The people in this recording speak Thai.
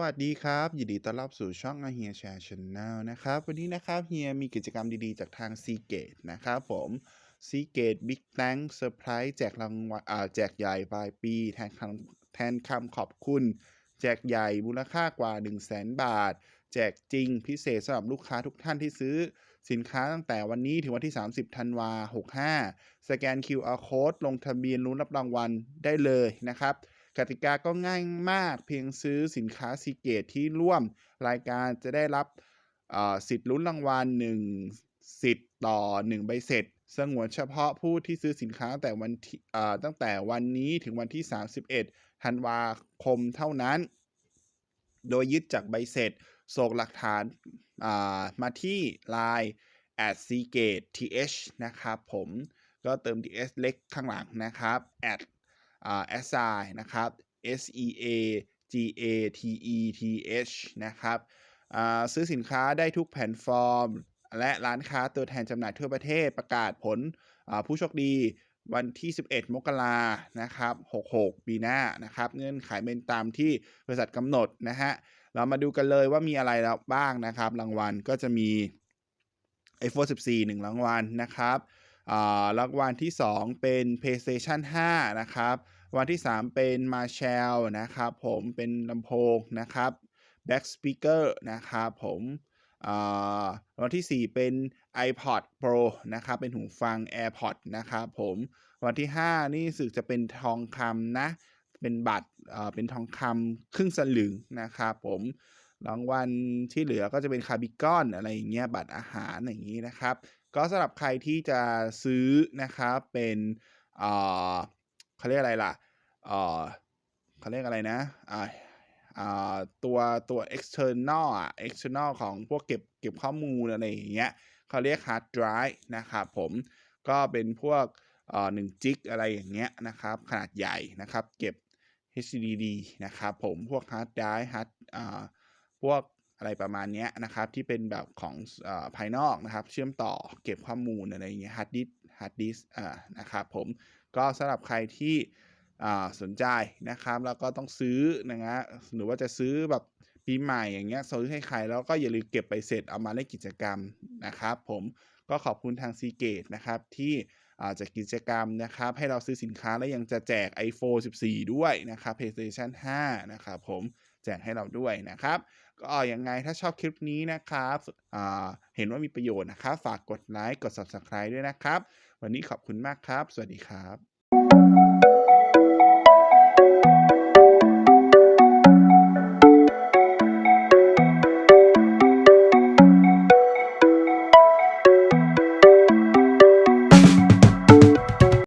วัสดีครับ ยินดีต้อนรับสู่ช่องเฮียแชร์ช n แนลนะครับ วันนี้นะครับเฮียมีกิจกรรมดีๆจากทาง s ีเกตนะครับผม s ีเกตบิ๊กแตงเซอร์ไพรส์แจกรางวัลแจกใหญ่ปลายปีแทนคำแทนคำขอบคุณ แจกใหญ่มูลค่ากว่า 1 0 0 0 0แบาท แจกจริงพิเศษสำหรับลูกค้าทุกท่านที่ซื้อ สินค้าตั้งแต่วันนี้ถึงวันที่ 30ธันวา65 สแกน QR Code ลงทะเบียนรุ้นรับรางวัลได้เลยนะครับ กติกาก็ง่ายมาก เพียงซื้อสินค้าซีเกตที่ร่วมรายการจะได้รับสิทธิ์ลุ้นรางวัล1สิทธิ์ต่อ 1 ใบเสร็จ สงวนเฉพาะผู้ที่ซื้อสินค้าแต่วันตั้งแต่วันนี้ถึงวันที่ 31 ธันวาคมเท่านั้น โดยยึดจากใบเสร็จส่งหลักฐานมาที่ Line at seagate th นะครับผมก็เติม th เล็กข้างหลังนะครับ at อ่า assign นะครับ s e a g a t e t h นะครับซื้อสินค้าได้ทุกแพลตฟอร์ม และร้านค้าตัวแทนจำหน่ายทั่วประเทศประกาศผลผู้โชคดีวันที่ 11 มกรานะครับ 66 ปีหน้านะครับ เงื่อนไขเป็นตามที่บริษัทกำหนดนะฮะ เรามาดูกันเลยว่ามีอะไรแล้วบ้างนะครับ รางวัลก็จะมี iPhone 14 1 รางวัลนะครับ รางวัลที่ 2 เป็น PlayStation 5 นะครับวันที่ 3 เป็น Marshall นะครับผมเป็นลำโพงนะครับ Back Speaker นะครับผมวันที่ 4 เป็น iPod Pro นะครับ เป็นหูฟัง AirPod นะครับผมวันที่ 5 นี่สึกจะเป็นทองคำนะ เป็นบัตรเป็นทองคำครึ่งสลึงนะครับผมรางวัลที่เหลือก็จะเป็นคาร์บิกอนอะไรอย่างเงี้ยบัตรอาหารอย่างนี้นะครับ ก็สำหรับใครที่จะซื้อนะครับเป็นเขาเรียกอะไรล่ะเขาเรียกอะไรนะตัวตัว external อะ external ของพวกเก็บเก็บข้อมูลอะไรอย่างเงี้ยเขาเรียก hard drive นะครับผมก็เป็นพวกหนึ่งจิกอะไรอย่างเงี้ยนะครับ ขนาดใหญ่นะครับ เก็บ HDD นะครับผมพวก hard drive hard พวก อะไรประมาณนี้นะครับ ที่เป็นแบบของอภายนอกนะครับ เชื่อมต่อเก็บข้อมูลอะไรอย่างเงี้ยฮาร์ดดิสฮาร์ดดิสนะครับผมก็สำหรับใครที่สนใจนะครับ แล้วก็ต้องซื้อนะฮะหรือว่าจะซื้อแบบปีใหม่อย่างเงี้ยซื้อให้ใครแล้วก็อย่าลืมเก็บไปเสร็จเอามาเล่นกิจกรรมนะครับ ผมก็ขอบคุณทางซีเกตนะครับที่ จะกิจกรรมนะครับ ให้เราซื้อสินค้าและยังจะแจก iPhone 14 ด้วยนะครับ PlayStation 5 นะครับผมแจกให้เราด้วยนะครับก็อย่างไงถ้าชอบคลิปนี้นะครับเห็นว่ามีประโยชน์นะครับ ฝากกดไลค์กด Subscribe ด้วยนะครับ วันนี้ขอบคุณมากครับ สวัสดีครับ